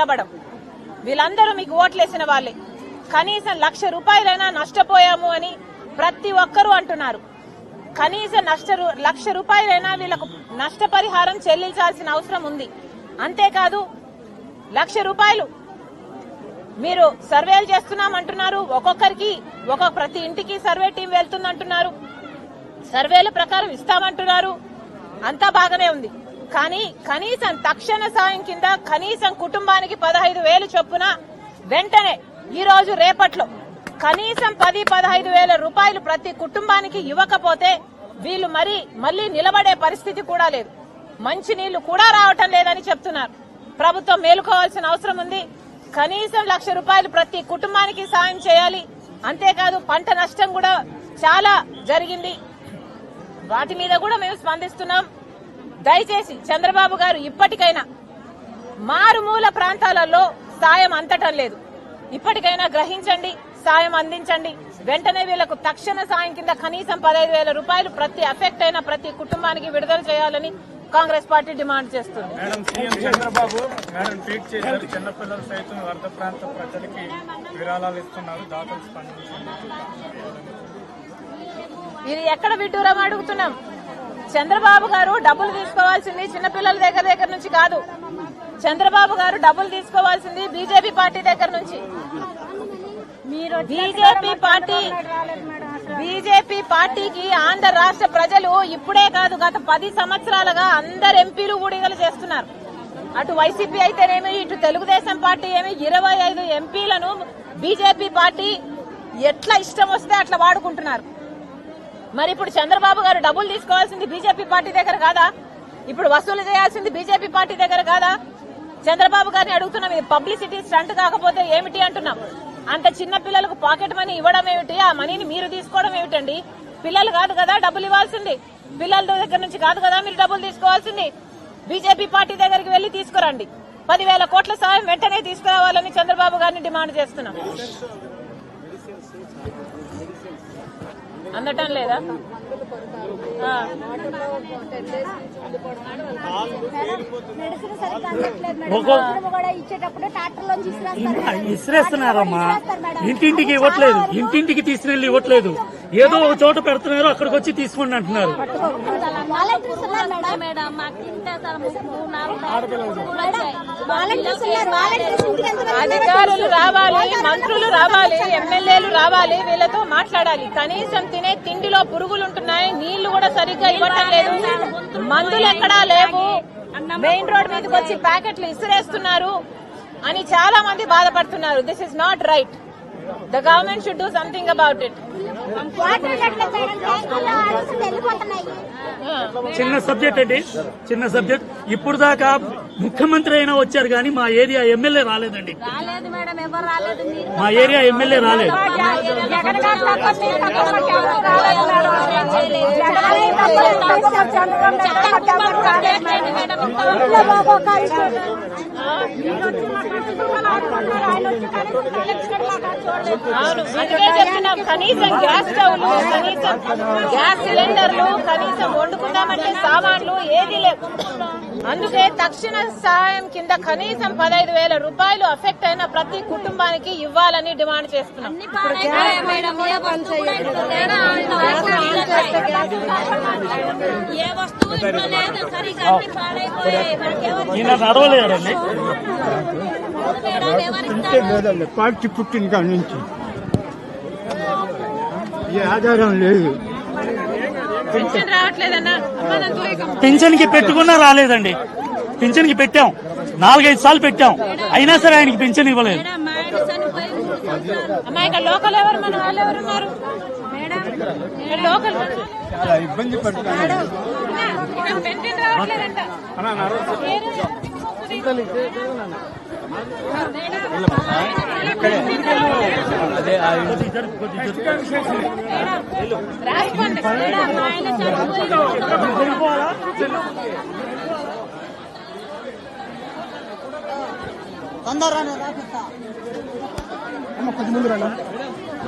నిలబడం వీళ్ళందరూ మీకు ఓట్లేసిన వాళ్ళే. కనీసం లక్ష రూపాయలైనా నష్టపోయాము అని ప్రతి ఒక్కరూ అంటున్నారు. కనీసం నష్ట రూ- లక్ష రూపాయలైనా వీళ్ళకు నష్టపరిహారం చెల్లించాల్సిన అవసరం ఉంది. అంతేకాదు లక్ష రూపాయలు మీరు సర్వేలు చేస్తున్నామంటున్నారు. ఒక్కొక్కరికి ఒక్కొక్క ప్రతి ఇంటికి సర్వే టీం వెళ్తుందంటున్నారు. సర్వేల ప్రకారం ఇస్తామంటున్నారు. అంతా బాగానే ఉంది. కానీ కనీసం తక్షణ సాయం కింద కనీసం కుటుంబానికి పదహైదు వేలు చొప్పున వెంటనే ఈ రోజు రేపట్లో కనీసం పది పదహైదు వేల రూపాయలు ప్రతి కుటుంబానికి ఇవ్వకపోతే వీళ్ళు మరి మళ్ళీ నిలబడే పరిస్థితి కూడా లేదు. మంచి నీళ్ళు కూడా రావటం లేదని చెప్తున్నారు. ప్రభుత్వం మేలుకోవాల్సిన అవసరం ఉంది. కనీసం లక్ష రూపాయలు ప్రతి కుటుంబానికి సాయం చేయాలి. అంతేకాదు పంట నష్టం కూడా చాలా జరిగింది. వాటి మీద కూడా మేము స్పందిస్తున్నాం. దయచేసి చంద్రబాబు గారు ఇప్పటికైనా మారుమూల ప్రాంతాలలో సాయం అందటం లేదు. ఇప్పటికైనా గ్రహించండి సాయం అందించండి. వెంటనే వీళ్ళకు తక్షణ సాయం కింద కనీసం పదహైదు వేల రూపాయలు ప్రతి అఫెక్ట్ అయిన ప్రతి కుటుంబానికి విడుదల చేయాలని కాంగ్రెస్ పార్టీ డిమాండ్ చేస్తుంది. Madam CM Chandrababu madam tweet చేశారు. చిన్నపిల్లలు సైతం వరద ప్రాంత ప్రజలకి విరాళాలు ఇస్తున్నారు. దాతలు స్పందించండి. ఇది ఎక్కడ విడ్డూరం అడుగుతున్నాం? చంద్రబాబు గారు డబ్బులు తీసుకోవాల్సింది చిన్నపిల్లల దగ్గర దగ్గర నుంచి కాదు. చంద్రబాబు గారు డబ్బులు తీసుకోవాల్సింది బీజేపీ పార్టీ దగ్గర నుంచి. బీజేపీ పార్టీ బీజేపీ పార్టీకి ఆంధ్ర రాష్ట్ర ప్రజలు ఇప్పుడే కాదు గత పది సంవత్సరాలుగా అందరు ఎంపీలు ఊడిగలు చేస్తున్నారు. అటు వైసీపీ అయితేనేమి ఇటు తెలుగుదేశం పార్టీ ఏమి ఇరవై ఐదు ఎంపీలను బీజేపీ పార్టీ ఎట్లా ఇష్టం వస్తే అట్లా వాడుకుంటున్నారు. మరి ఇప్పుడు చంద్రబాబు గారు డబ్బులు తీసుకోవాల్సింది బీజేపీ పార్టీ దగ్గర కాదా? ఇప్పుడు వసూలు చేయాల్సింది బీజేపీ పార్టీ దగ్గర కాదా? చంద్రబాబు గారిని అడుగుతున్నాం ఇది పబ్లిసిటీ స్టంట్ కాకపోతే ఏమిటి అంటున్నాం? అంత చిన్న పిల్లలకు పాకెట్ మనీ ఇవ్వడం ఏమిటి? ఆ మనీని మీరు తీసుకోవడం ఏమిటండి? పిల్లలు కాదు కదా డబ్బులు ఇవ్వాల్సింది. పిల్లల దగ్గర నుంచి కాదు కదా మీరు డబ్బులు తీసుకోవాల్సింది. బీజేపీ పార్టీ దగ్గరికి వెళ్ళి తీసుకురండి. పదివేల కోట్ల సాయం వెంటనే తీసుకురావాలని చంద్రబాబు గారిని డిమాండ్ చేస్తున్నాం అందటం లేదా ఆ. మెడిసిన్ సరిగ్గా అందట్లేదు మేడం. మందులు కూడా ఇచ్చేటప్పుడు ట్రాక్టర్ లోంచి ఇసిరేస్తారు మేడం. ఇసిరేస్తున్నారమ్మా. ఇంటింటికి ఇవ్వట్లేదు. ఇంటింటికి తీసుకెళ్ళి ఇవ్వట్లేదు. ఏదో ఒక చోట పెడుతున్నారు అక్కడికి వచ్చి తీసుకోండి అంటున్నారు. మేడం. అధికారులు రావాలి మంత్రులు రావాలి ఎమ్మెల్యేలు రావాలి వీళ్ళతో మాట్లాడాలి. కనీసం తినే తిండిలో పురుగులు ఉంటున్నాయి నీళ్ళు కూడా సరిగ్గా ఇవ్వటం లేదు. మందులు ఎక్కడా లేవు. మెయిన్ రోడ్ మీదకి వచ్చి ప్యాకెట్లు ఇసిరేస్తున్నారు అని చాలా మంది బాధపడుతున్నారు this is not right the government should do something about it చిన్న సబ్జెక్ట్ అండి. చిన్న సబ్జెక్ట్. ఇప్పుడు దాకా ముఖ్యమంత్రి అయినా వచ్చారు కానీ మా ఏరియా ఎమ్మెల్యే రాలేదండి. మా ఏరియా ఎమ్మెల్యే రాలేదు. కనీసం గ్యాస్ స్టవ్లు కనీసం గ్యాస్ సిలిండర్లు కనీసం వండుకుందామంటే సామాన్లు ఏది లేవు. అందుకే తక్షణ సహాయం కింద కనీసం పదహైదు వేల రూపాయలు అఫెక్ట్ అయిన ప్రతి కుటుంబానికి ఇవ్వాలని డిమాండ్ చేస్తున్నాం. పార్టీ పుట్టిన కాడి నుంచి. ఏ ఆధారం లేదు. పింఛన్కి పెట్టుకున్నా రాలేదండి. పింఛన్కి పెట్టాం. నాలుగైదు సార్లు పెట్టాం. అయినా సరే ఆయనకి పింఛన్ ఇవ్వలేదు. ఇబ్బంది ఇక్కడ పెన్షన్ కొద్ది ముందు రండి